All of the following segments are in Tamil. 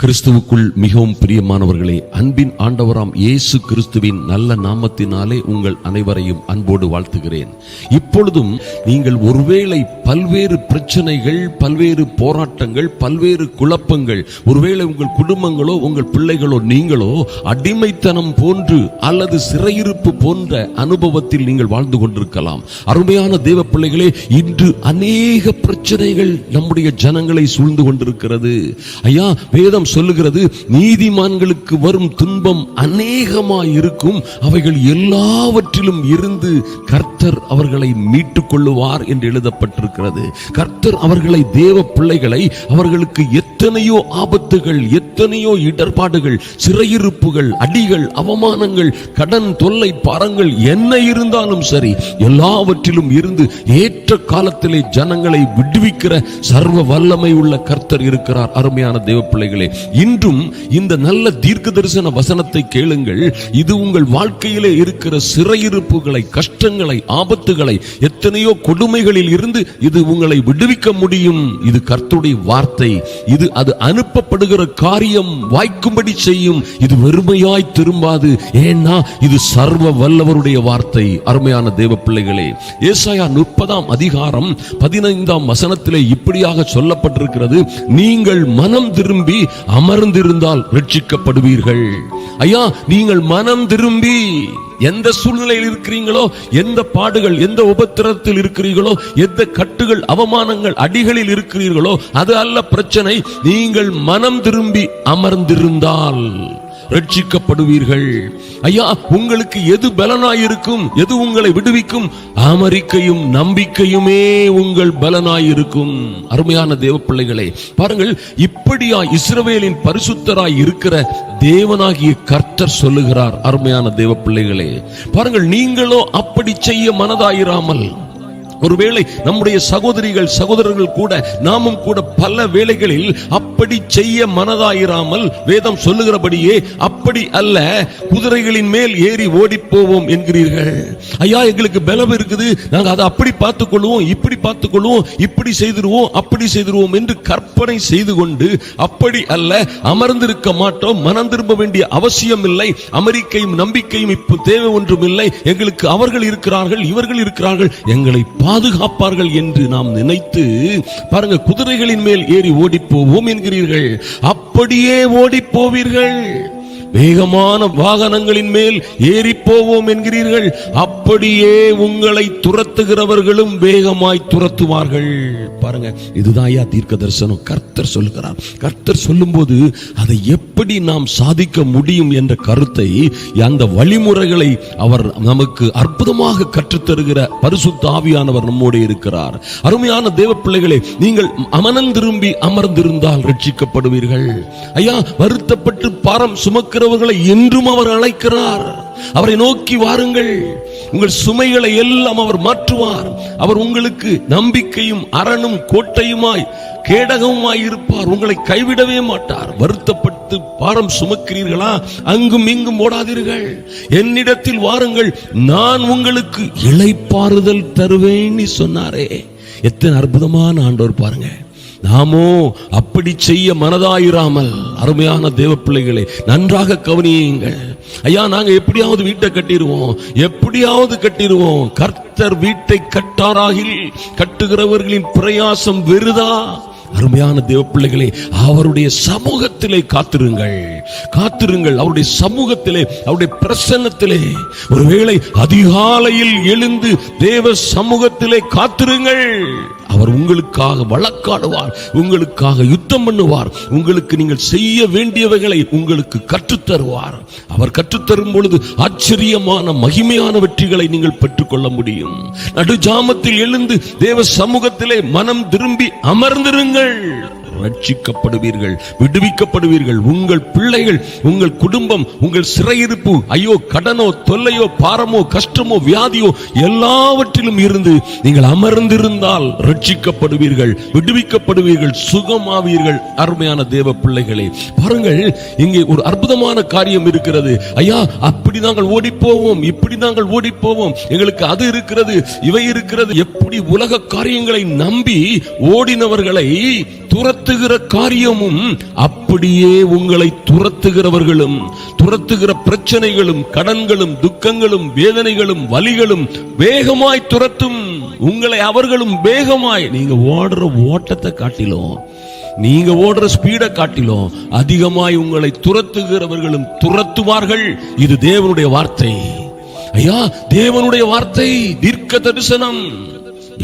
கிறிஸ்துவுக்குள் மிகவும் பிரியமானவர்களே அன்பின் ஆண்டவராம் இயேசு கிறிஸ்துவின் நல்ல நாமத்தினாலே உங்கள் அனைவரையும் அன்போடு வாழ்த்துகிறேன். இப்பொழுதும் நீங்கள் ஒருவேளை பல்வேறு பிரச்சனைகள் பல்வேறு போராட்டங்கள் பல்வேறு குழப்பங்கள் ஒருவேளை உங்கள் குடும்பங்களோ உங்கள் பிள்ளைகளோ நீங்களோ அடிமைத்தனம் போன்று அல்லது சிறையிருப்பு போன்ற அனுபவத்தில் நீங்கள் வாழ்ந்து கொண்டிருக்கலாம். அருமையான தேவ பிள்ளைகளே இன்று அநேக பிரச்சனைகள் நம்முடைய ஜனங்களை சூழ்ந்து கொண்டிருக்கிறது. ஐயா வேதம் சொல்லுகிறது நீதிமான்களுக்கு வரும் துன்பம் அநேகமாய் இருக்கும் அவைகள் எல்லாவற்றிலும் இருந்து கர்த்தர் அவர்களை மீட்டுக் கொள்ளுவார் என்று எழுதப்பட்டிருக்கிறது. கர்த்தர் அவர்களை தேவ பிள்ளைகளை அவர்களுக்கு எத்தனையோ ஆபத்துகள் எத்தனையோ இடர்பாடுகள் சிறையிருப்புகள் அடிகள் அவமானங்கள் கடன் தொல்லை பாரங்கள் என்ன இருந்தாலும் சரி எல்லாவற்றிலும் இருந்து ஏற்ற காலத்திலே ஜனங்களை விடுவிக்கிற சர்வ வல்லமை உள்ள கர்த்தர் இருக்கிறார். அருமையான தேவ பிள்ளைகளே இன்றும் இந்த நல்ல தீர்க்க தரிசன வசனத்தை கேளுங்கள். இது உங்கள் வாழ்க்கையிலே இருக்கிற சிறையிருப்புகளை கஷ்டங்களை ஆபத்துகளை எத்தனையோ கொடுமைகளில் இருந்து இது உங்களை விடுவிக்க முடியும். இது கர்த்துடைய வார்த்தை. இது அது அனுப்பப்படுகிற காரியம் வாய்க்கும்படி செய்யும். இது வெறுமையாய் திரும்பாது. ஏன்னா இது சர்வ வல்லவருடைய வார்த்தை. அருமையான தேவ பிள்ளைகளே ஏசாயா முப்பதாம் அதிகாரம் பதினைந்தாம் வசனத்திலே இப்படியாக சொல்லப்பட்டிருக்கிறது. நீங்கள் மனம் திரும்பி அமர்ந்திருந்தால் ரட்சிக்கப்படுவீர்கள். ஐயா நீங்கள் மனம் திரும்பி எந்த சூழ்நிலையில் இருக்கிறீங்களோ எந்த பாடுகள் எந்த உபத்திரத்தில் இருக்கிறீர்களோ எந்த கட்டுகள் அவமானங்கள் அடிகளில் இருக்கிறீர்களோ அது அல்ல பிரச்சனை. நீங்கள் மனம் திரும்பி அமர்ந்திருந்தால் ரட்சிக்கப்படுவீர்கள். ஐயா உங்களுக்கு எது பலனாயிருக்கும் எது உங்களை விடுவிக்கும்? அமெரிக்கையும் நம்பிக்கையுமே உங்கள் பலனாயிருக்கும். அருமையான தேவ பிள்ளைகளே பாருங்கள் இப்படியா இஸ்ரவேலின் பரிசுத்தராய் இருக்கிற தேவனாகிய கர்த்தர் சொல்லுகிறார் அருமையான தேவ பிள்ளைகளே பாருங்கள் நீங்களோ அப்படி செய்ய மனதாயிராமல் ஒருவேளை நம்முடைய சகோதரிகள் சகோதரர்கள் கூட நாமும் கூட பல வேளைகளில் அப்படி செய்ய மனதாயிராமல் வேதம் சொல்லுகிறபடியே அப்படி அல்ல குதிரைகளின் மேல் ஏறி ஓடி போவோம் என்கிறீர்கள். ஐயா எங்களுக்கு பலம் இருக்குது. நாங்கள் அதை அப்படி பார்த்துக் கொள்வோம் இப்படி பார்த்துக் கொள்வோம் இப்படி செய்திருவோம் அப்படி செய்திருவோம் என்று கற்பனை செய்து கொண்டு அப்படி அல்ல அமர்ந்திருக்க மாட்டோம் மனம் திரும்ப வேண்டிய அவசியம் இல்லை அமெரிக்கையும் நம்பிக்கையும் இப்போ தேவை ஒன்றும் இல்லை. எங்களுக்கு அவர்கள் இருக்கிறார்கள் இவர்கள் இருக்கிறார்கள் எங்களை பாதுகாப்பார்கள் என்று நாம் நினைத்து பாருங்க குதிரைகளின் மேல் ஏறி ஓடி போவோம் என்கிறீர்கள். அப்படியே ஓடி போவீர்கள் வேகமான வாகனங்களின் மேல் ஏறி போவோம் என்கிறீர்கள். அப்படியே உங்களை துரத்துகிறவர்களும் வேகமாய் துரத்துவார்கள். பாருங்க இதுதான் ஐயா தீர்க்க தரிசனம் கர்த்தர் சொல்லுகிறார். கர்த்தர் சொல்லும்போது அதை எப்படி நாம் சாதிக்க முடியும் என்ற கருத்தை அந்த வழிமுறைகளை அவர் நமக்கு அற்புதமாக கற்றுத்தருகிற பரிசுத்த ஆவியானவர் நம்மோடு இருக்கிறார். அருமையான தேவ பிள்ளைகளே நீங்கள் அமனம் திரும்பி அமர்ந்திருந்தால் ரட்சிக்கப்படுவீர்கள். ஐயா வருத்தப்பட்டு பாரம் சுமக்க சுமக்கிறவர்களை என்றும் அவர் அழைக்கிறார். அவரை நோக்கி வாருங்கள். உங்கள் சுமைகளை எல்லாம் அவர் மாற்றுவார். அவர் உங்களுக்கு நம்பிக்கையும் அரணும் கோட்டையுமாய் கேடகமாய் இருப்பார். உங்களை கைவிடவே மாட்டார். வருத்தப்பட்டு பாரம் சுமக்கிறீர்களா? அங்கும் இங்கும் ஓடாதீர்கள். என்னிடத்தில் வாருங்கள். நான் உங்களுக்கு இளைப்பாறுதல் தருவேன் சொன்னாரே. எத்தனை அற்புதமான ஆண்டோர் பாருங்க. நாமோ அப்படி செய்ய மனதாயிராமல் அருமையான தேவ பிள்ளைகளை நன்றாக கவனியுங்கள். ஐயா நாங்க எப்படியாவது வீட்டை கட்டிடுவோம். எப்படியாவது கட்டிடுவோம். கர்த்தர் வீட்டை கட்டாராகில் கட்டுகிறவர்களின் பிரயாசம் வெறுதா? அருமையான தேவ பிள்ளைகளே அவருடைய சமூகத்திலே காத்திருங்கள். காத்திருங்கள். அவருடைய சமூகத்திலே அவருடைய பிரசன்னத்திலே. ஒருவேளை அதிகாலையில் எழுந்து தேவ சமூகத்திலே காத்திருங்கள். அவர் உங்களுக்காக வழக்காடுவார் உங்களுக்காக யுத்தம் பண்ணுவார் உங்களுக்கு நீங்கள் செய்ய வேண்டியவைகளை உங்களுக்கு கற்றுத்தருவார். அவர் கற்றுத்தரும் பொழுது ஆச்சரியமான மகிமையான வெற்றிகளை நீங்கள் பெற்றுக்கொள்ள முடியும். நடுஜாமத்தில் எழுந்து தேவ சமூகத்திலே மனம் திரும்பி அமர்ந்திருங்கள். ரட்சிக்கப்படுவீர்கள் விடுவிக்கப்படுவீர்கள். உங்கள் பிள்ளைகள் உங்கள் குடும்பம் உங்கள் சிறையிருப்பு ஐயோ கடனோ தொல்லையோ பாரமோ கஷ்டமோ வியாதியோ எல்லாவற்றிலும் இருந்து நீங்கள் அமர்ந்திருந்தால் ரட்சிக்கப்படுவீர்கள் விடுவிக்கப்படுவீர்கள் சுகமாவீர்கள் அருமையான தேவ பிள்ளைகளே. பாருங்கள் இங்கே ஒரு அற்புதமான காரியம் இருக்கிறது. ஐயா அப்படி நாங்கள் ஓடி போவோம் இப்படி நாங்கள் ஓடி போவோம் எங்களுக்கு அது இருக்கிறது இவை இருக்கிறது. எப்படி உலக காரியங்களை நம்பி ஓடினவர்களை துரத்துகிற காரியமும் அப்படியே உங்களை துரத்துகிறவர்களும் துரத்துகிற பிரச்சனைகளும் கடன்களும் துக்கங்களும் வேதனைகளும் வலிகளும் வேகமாய் துரத்தும். உங்களை அவர்களும் வேகமாய் நீங்க ஓடுற ஓட்டத்தை காட்டிலும் நீங்க ஓடுற ஸ்பீடை காட்டிலும் அதிகமாய் உங்களை துரத்துகிறவர்களும் துரத்துவார்கள். இது தேவனுடைய வார்த்தை. ஐயா தேவனுடைய வார்த்தை தீர்க்க தரிசனம்.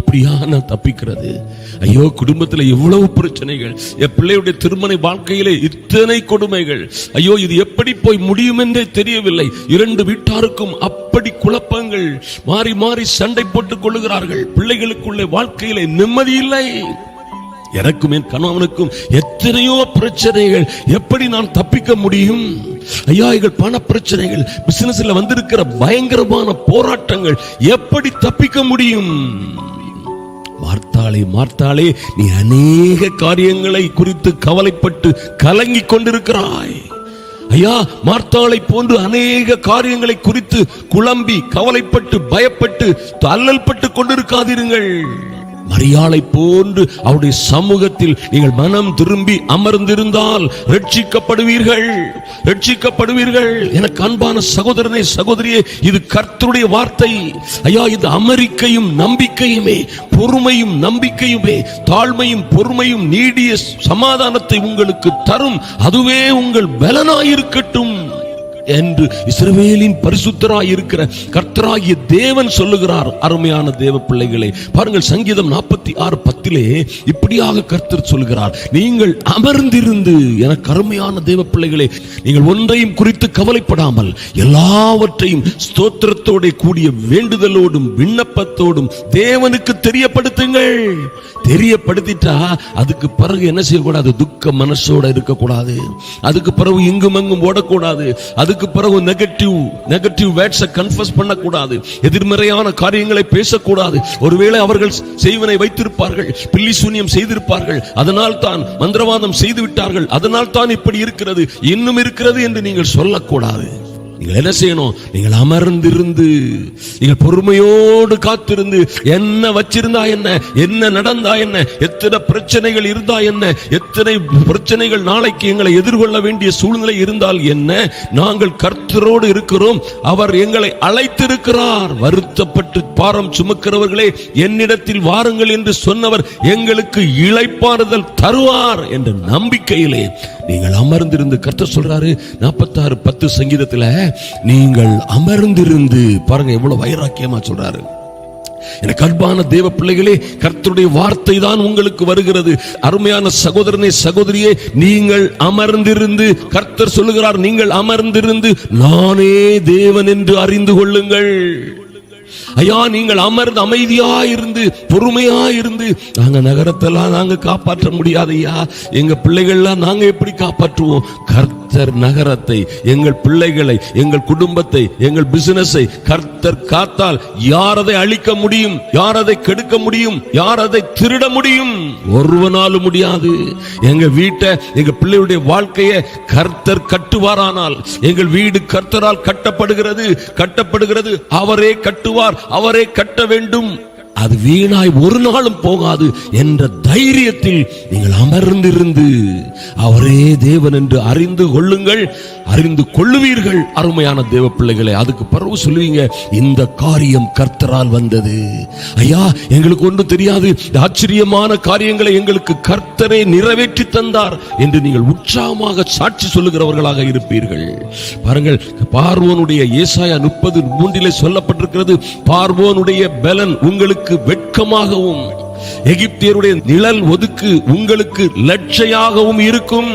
எப்படியா நான் தப்பிக்கிறது? ஐயோ குடும்பத்துல எவ்வளவு பிரச்சனைகள்? என் பிள்ளையுடைய திருமண வாழ்க்கையிலே இத்தனை கொடுமைகள். ஐயோ இது எப்படி போய் முடியும் என்றே தெரியவில்லை. இரண்டு வீட்டாருக்கும் அப்படி குழப்பங்கள். மாறி மாறி சண்டை போட்டுக் கொள்ளுகிறார்கள். பிள்ளைகளுக்குள்ளே வாழ்க்கையிலே நிம்மதி இல்லை. எனக்கும் என் கணவனுக்கும் எத்தனையோ பிரச்சனைகள். எப்படி நான் தப்பிக்க முடியும்? ஐயா எங்கள் பண பிரச்சனைகள் பிசினஸ்ல வந்திருக்கிற பயங்கரமான போராட்டங்கள். எப்படி தப்பிக்க முடியும்? மார்த்தாளே மார்த்தாளே நீ அநேக காரியங்களை குறித்து கவலைப்பட்டு கலங்கிக் கொண்டிருக்கிறாய். ஐயா மார்த்தாளை போன்று அநேக காரியங்களை குறித்து குழம்பி கவலைப்பட்டு பயப்பட்டு அல்லல் பட்டு கொண்டிருக்காதிருங்கள். மரியாளை போன்று அவருடைய சமூகத்தில் நீங்கள் மனம் திரும்பி அமர்ந்திருந்தால் ரட்சிக்கப்படுவீர்கள். ரட்சிக்கப்படுவீர்கள். எனக்கு அன்பான சகோதரனே சகோதரியே இது கர்த்தருடைய வார்த்தை. ஐயா இது அமெரிக்கையும் நம்பிக்கையுமே பொறுமையும் நம்பிக்கையுமே தாழ்மையும் பொறுமையும் நீடிய சமாதானத்தை உங்களுக்கு தரும். அதுவே உங்கள் பலனாயிருக்கட்டும். என்று இஸ்ரவேலின் பரிசுத்தராய் இருக்கிற கர்த்தராகிய தேவன் சொல்லுகிறார். அருமையான தேவ பிள்ளைகளை பாருங்கள் சங்கீதம் நாற்பத்தி ஆறு பத்திலே இப்படியாக கர்த்தர் சொல்லுகிறார். நீங்கள் அமர்ந்திருந்து எனக்கு அருமையான தேவ பிள்ளைகளே நீங்கள் ஒன்றையும் குறித்து கவலைப்படாமல் எல்லாவற்றையும் ஸ்தோத்திரத்தோட கூடிய வேண்டுதலோடும் விண்ணப்பத்தோடும் தேவனுக்கு தெரியப்படுத்துங்கள். தெரியப்படுத்திட்டா அதுக்கு பிறகு என்ன செய்யக்கூடாது? துக்க மனசோட இருக்கக்கூடாது. அதுக்கு பிறகு இங்கும் அங்கும் ஓடக்கூடாது. அதுக்கு பிறகு நெகட்டிவ் நெகட்டிவ் வேட்ஸை கன்ஃபஸ் பண்ணக்கூடாது. எதிர்மறையான காரியங்களை பேசக்கூடாது. ஒருவேளை அவர்கள் செய்வனை வைத்திருப்பார்கள் பில்லி சூன்யம் செய்திருப்பார்கள் அதனால் தான் மந்திரவாதம் செய்து விட்டார்கள் அதனால் தான் இப்படி இருக்கிறது இன்னும் இருக்கிறது என்று நீங்கள் சொல்லக்கூடாது. நீங்கள் என்ன செய்யணும்? நீங்கள் அமர்ந்திருந்து நீங்கள் பொறுமையோடு காத்திருந்து என்ன வச்சிருந்தா என்ன என்ன நடந்தா என்ன எத்தனை பிரச்சனைகள் இருந்தா என்ன எத்தனை பிரச்சனைகள் நாளைக்கு எங்களை எதிர்கொள்ள வேண்டிய சூழ்நிலை இருந்தால் என்ன நாங்கள் கர்த்தரோடு இருக்கிறோம் அவர் எங்களை அழைத்திருக்கிறார். வருத்தப்பட்டு பாரம் சுமக்கிறவர்களே என்னிடத்தில் வாருங்கள் என்று சொன்னவர் எங்களுக்கு இழைப்பாறுதல் தருவார் என்ற நம்பிக்கையிலே நீங்கள் அமர்ந்திருந்து கர்த்தர் சொல்றாரு நாற்பத்தாறு பத்து சங்கீதத்துல நீங்கள் அமர்ந்திருந்து பாருங்க எவ்வளவு வைராக்கியமா சொல்றாரு. எனக்கு அன்பான தேவ பிள்ளைகளே கர்த்தருடைய வார்த்தை தான் உங்களுக்கு வருகிறது. அருமையான சகோதரனே சகோதரியே நீங்கள் அமர்ந்திருந்து கர்த்தர் சொல்லுகிறார் நீங்கள் அமர்ந்திருந்து நானே தேவன் என்று அறிந்து கொள்ளுங்கள். ஐயா நீங்கள் அமர்ந்து அமைதியா இருந்து பொறுமையா இருந்து நாங்க நகரத்தெல்லாம் நாங்க காப்பாற்ற முடியாது ஐயா. எங்க பிள்ளைகள்லாம் நாங்க எப்படி காப்பாற்றுவோம்? கர்த்தர் நகரத்தை எங்கள் பிள்ளைகளை எங்கள் குடும்பத்தை எங்கள் பிசினஸை கர்த்தர் காத்தால் யார் அதை அழிக்க முடியும்? யார் அதை கெடுக்க முடியும்? யார் அதை திருட முடியும்? ஒருவனாலும் முடியாது. எங்க வீட்டை எங்க பிள்ளையுடைய வாழ்க்கையை கர்த்தர் கட்டுவாரானால் எங்கள் வீடு கர்த்தரால் கட்டப்படுகிறது. கட்டப்படுகிறது அவரே கட்டுவார். அவரே கட்ட வேண்டும். அது வீணாய் ஒரு நாளும் போகாது என்ற தைரியத்தில் நீங்கள் அமர்ந்திருந்து அவரே தேவன் என்று அறிந்து கொள்ளுங்கள் அறிந்து கொள்ளுவீர்கள் அருமையான தேவ பிள்ளைகளை. அதுக்கு பிறகு சொல்லுவீங்க இந்த காரியம் கர்த்தரால் வந்தது. ஐயா எங்களுக்கு ஒன்றும் தெரியாது. இந்த ஆச்சரியமான காரியங்களை எங்களுக்கு கர்த்தரே நிறைவேற்றி தந்தார் என்று நீங்கள் உற்சாகமாக சாட்சி சொல்லுகிறவர்களாக இருப்பீர்கள். பாருங்கள் பார்வோனுடைய ஏசாயா முப்பது மூன்றிலே சொல்லப்பட்டிருக்கிறது பார்வோனுடைய பலன் உங்களுக்கு உங்களுக்கு வெட்கமாகவும் எகிப்தியருடைய நிழல் ஒதுக்கு உங்களுக்கு லட்சையாகவும் இருக்கும்.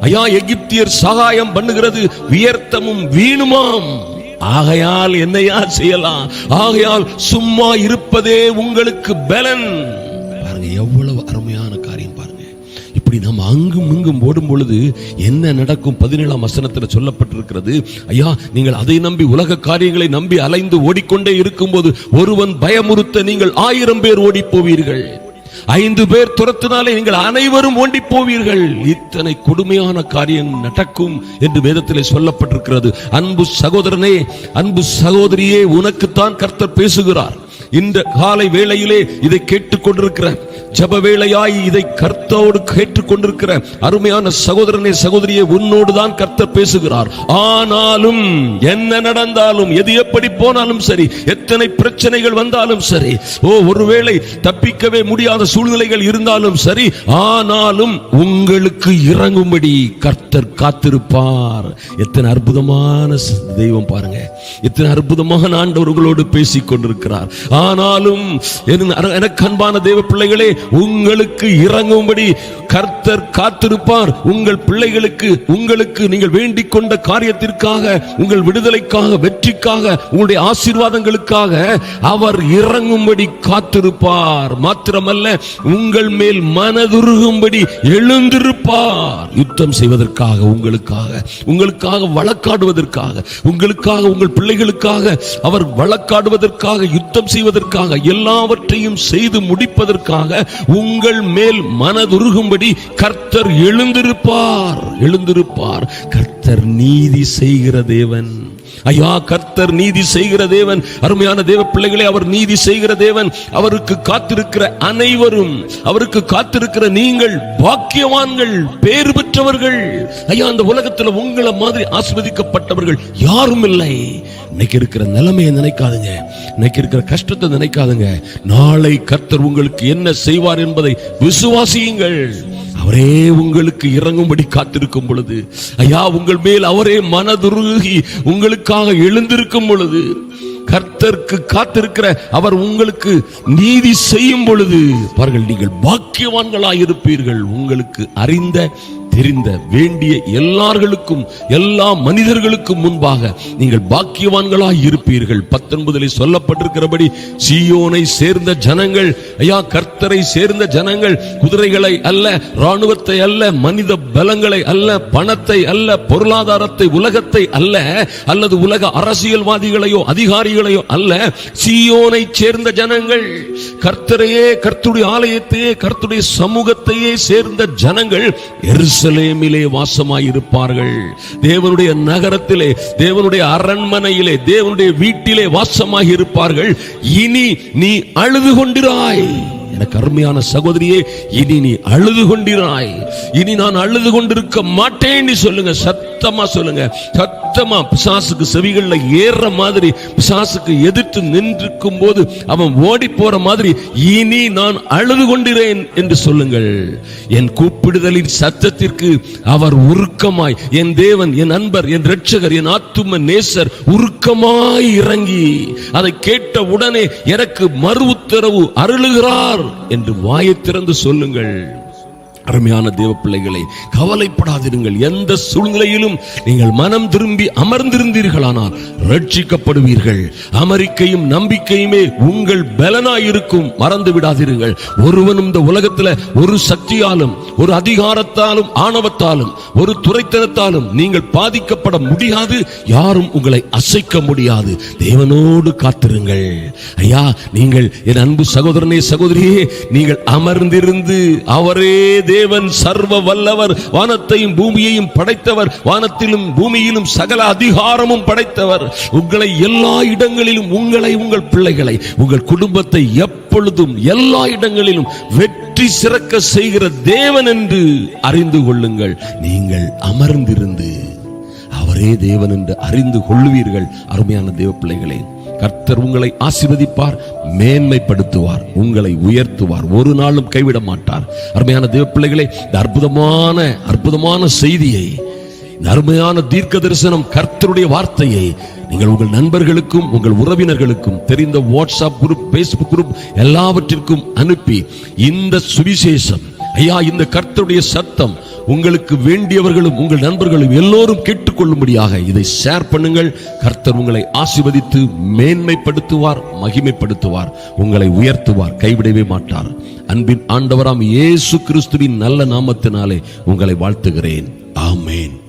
ஐயா எகிப்தியர் சகாயம் பண்ணுகிறது வியர்த்தமும் வீணுமாம். ஆகையால் என்னையா செய்யலாம்? ஆகையால் சும்மா இருப்பதே உங்களுக்கு பலன். பாருங்க எவ்வளவு அங்கும் இங்கும் ஓடும் பொழுது என்ன நடக்கும்? பதினேழாம் வசனத்தில் சொல்லப்பட்டிருக்கிறது ஐயா நீங்கள் அதை நம்பி உலக காரியங்களை நம்பி அலைந்து ஓடிக்கொண்டே இருக்கும்போது ஒருவன் பயமுறுத்த நீங்கள் ஆயிரம் பேர் ஓடி போவீர்கள் ஐந்து பேர் துரத்தினாலே நீங்கள் அனைவரும் ஓண்டி போவீர்கள் இத்தனை கொடுமையான காரியம் நடக்கும் என்று வேதத்திலே சொல்லப்பட்டிருக்கிறது. அன்பு சகோதரனே அன்பு சகோதரியே உனக்குத்தான் கர்த்தர் பேசுகிறார். இந்த காலை வேளையிலே இதை கேட்டுக்கொண்டிருக்கிறார் ஜப வேளையாய் இதை கர்த்தோடு கேட்டுக்கொண்டிருக்கிற அருமையான சகோதரனே சகோதரியை உன்னோடு தான் கர்த்தர் பேசுகிறார். ஆனாலும் என்ன நடந்தாலும் எது எப்படி போனாலும் சரி எத்தனை பிரச்சனைகள் வந்தாலும் சரி ஓ ஒருவேளை தப்பிக்கவே முடியாத சூழ்நிலைகள் இருந்தாலும் சரி ஆனாலும் உங்களுக்கு இறங்கும்படி கர்த்தர் காத்திருப்பார். எத்தனை அற்புதமான தெய்வம் பாருங்க. எத்தனை அற்புதமான ஆண்டவர்களோடு பேசிக் கொண்டிருக்கிறார் ஆனாலும் எனக்கு அன்பான தெய்வ பிள்ளைகளே உங்களுக்கு இறங்கும்படி கர்த்தர் காத்திருப்பார். உங்கள் பிள்ளைகளுக்கு உங்களுக்கு நீங்கள் வேண்டிக் கொண்ட காரியத்திற்காக உங்கள் விடுதலைக்காக வெற்றிக்காக உங்களுடைய ஆசீர்வாதங்களுக்காக அவர் இறங்கும்படி காத்திருப்பார். மாத்திரமல்ல உங்கள் மேல் மனதுருகும்படி எழுந்திருப்பார். யுத்தம் செய்வதற்காக உங்களுக்காக உங்களுக்காக வழக்காடுவதற்காக உங்களுக்காக உங்கள் பிள்ளைகளுக்காக அவர் வழக்காடுவதற்காக யுத்தம் செய்வதற்காக எல்லாவற்றையும் செய்து முடிப்பதற்காக உங்கள் மேல் மனதுருகும்படி கர்த்தர் எழுந்திருப்பார். எழுந்திருப்பார். கர்த்தர் நீதி செய்கிற தேவன். ஐயா கர்த்தர் நீதி செய்கிற தேவன். அருமையான தேவ பிள்ளைகளை அவர் நீதி செய்கிற தேவன். அவருக்கு காத்திருக்கிற அனைவரும் அவருக்கு காத்திருக்கிற நீங்கள் பாக்கியவான்கள் பேர் பெற்றவர்கள். ஐயா அந்த உலகத்துல உங்களை மாதிரி ஆஸ்வதிக்கப்பட்டவர்கள் யாரும் இல்லை. இன்னைக்கு இருக்கிற நிலைமையை நினைக்காதுங்க. இன்னைக்கு இருக்கிற கஷ்டத்தை நினைக்காதுங்க. நாளை கர்த்தர் உங்களுக்கு என்ன செய்வார் என்பதை விசுவாசியுங்கள். அவரே உங்களுக்கு இறங்கும்படி காத்திருக்கும் பொழுது ஐயா உங்கள் மேல் அவரே மனதுருகி உங்களுக்காக எழுந்திருக்கும் பொழுது கர்த்தருக்கு காத்திருக்கிற அவர் உங்களுக்கு நீதி செய்யும் பொழுது பாருங்கள் நீங்கள் பாக்கியவான்களாக இருப்பீர்கள் உங்களுக்கு அறிந்த தெரிந்த வேண்டிய எல்லார்களுக்கும் எல்லா மனிதர்களுக்கும் முன்பாக நீங்கள் பாக்கியவான்களாய் இருப்பீர்கள். பத்தொன்பதிலே சொல்லப்பட்டிருக்கிறபடி சியோனை சேர்ந்த ஜனங்கள் ஐயா கர்த்தரை சேர்ந்த ஜனங்கள் குதிரைகளை அல்ல ராணுவத்தை அல்ல மனித பலங்களை அல்ல பணத்தை அல்ல பொருளாதாரத்தை உலகத்தை அல்ல அல்லது உலக அரசியல்வாதிகளையோ அதிகாரிகளையோ அல்ல சீயோனை சேர்ந்த ஜனங்கள் கர்த்தரையே கர்த்துடைய ஆலயத்தையே கர்த்துடைய சமூகத்தையே சேர்ந்த ஜனங்கள் எருசலேமிலே வாசமாயிருப்பார்கள். தேவனுடைய நகரத்திலே தேவனுடைய அரண்மனையிலே தேவனுடைய வீட்டிலே வாசமாக இருப்பார்கள் இனி நீ அழுது கொண்டிராய் எனக்கு அருமையான சகோதரியே இனி நீ அழுது கொண்டிராய் இனி நான் அழுது கொண்டிருக்க மாட்டேன் சொல்லுங்க சத்தமா சொல்லுங்க. சத்தமா பிசாசுக்கு செவிகள்ல ஏற மாதிரி பிசாசுக்கு எதிர்த்து நின்றிருக்கும் போது அவன் ஓடி போற மாதிரி இனி நான் அழுது கொண்டிறேன் என்று சொல்லுங்கள். என் கூப்பிடுதலின் சத்தத்திற்கு அவர் உருக்கமாய் என் தேவன் என் அன்பர் என் ரட்சகர் என் ஆத்தும நேசர் உருக்கமாய் இறங்கி அதை கேட்ட உடனே எனக்கு மறு உத்தரவு அருளுகிறார் என்று வாயை திறந்து சொல்லுங்கள். அருமையான தேவ பிள்ளைகளை கவலைப்படாதிருங்கள். எந்த சூழ்நிலையிலும் நீங்கள் மனம் திரும்பி அமர்ந்திருந்தீர்களானால் ரட்சிக்கப்படுவீர்கள். அமெரிக்கையும் நம்பிக்கையுமே உங்கள் பலனாயிருக்கும். மறந்து விடாதீர்கள் ஒருவனும் இந்த உலகத்துல ஒரு சக்தியாலும் ஒரு அதிகாரத்தாலும் ஆணவத்தாலும் ஒரு துறைத்தனத்தாலும் நீங்கள் பாதிக்கப்பட முடியாது. யாரும் உங்களை அசைக்க முடியாது. தேவனோடு காத்திருங்கள். ஐயா நீங்கள் என் அன்பு சகோதரனே சகோதரியே நீங்கள் அமர்ந்திருந்து அவரே தேவன் சர்வ வல்லவர் வானத்தையும் பூமியையும் படைத்தவர் வானத்திலும் பூமியிலும் சகல அதிகாரமும் படைத்தவர். உங்களை எல்லா இடங்களிலும் உங்களை உங்கள் பிள்ளைகளை உங்கள் குடும்பத்தை எப்பொழுதும் எல்லா இடங்களிலும் வெற்றி சிறக்க செய்கிற தேவன் என்று அறிந்து கொள்ளுங்கள். நீங்கள் அமர்ந்திருந்து அவரே தேவன் என்று அறிந்து கொள்ளுவீர்கள் அருமையான தேவ பிள்ளைகளே. கர்த்தர் உங்களை ஆசிர்வதிப்பார் மேன்மைப்படுத்துவார் உங்களை உயர்த்துவார். ஒரு நாளும் கைவிட மாட்டார். அருமையான தேவ பிள்ளைகளே இந்த அற்புதமான அற்புதமான செய்தியை இந்த அருமையான தீர்க்க தரிசனம் கர்த்தருடைய வார்த்தையை நீங்கள் உங்கள் நண்பர்களுக்கும் உங்கள் உறவினர்களுக்கும் தெரிந்த வாட்ஸ்அப் குரூப் பேஸ்புக் குரூப் எல்லாவற்றிற்கும் அனுப்பி இந்த சுவிசேஷம் ஐயா இந்த கர்த்தருடைய சத்தம் உங்களுக்கு வேண்டியவர்களும் உங்கள் நண்பர்களும் எல்லோரும் கேட்டுக்கொள்ளும்படியாக இதை ஷேர் பண்ணுங்கள். கர்த்தர் உங்களை ஆசிர்வதித்து மேன்மைப்படுத்துவார் மகிமைப்படுத்துவார் உங்களை உயர்த்துவார் கைவிடவே மாட்டார். அன்பின் ஆண்டவராம் இயேசு கிறிஸ்துவின் நல்ல நாமத்தினாலே உங்களை வாழ்த்துகிறேன். ஆமேன்.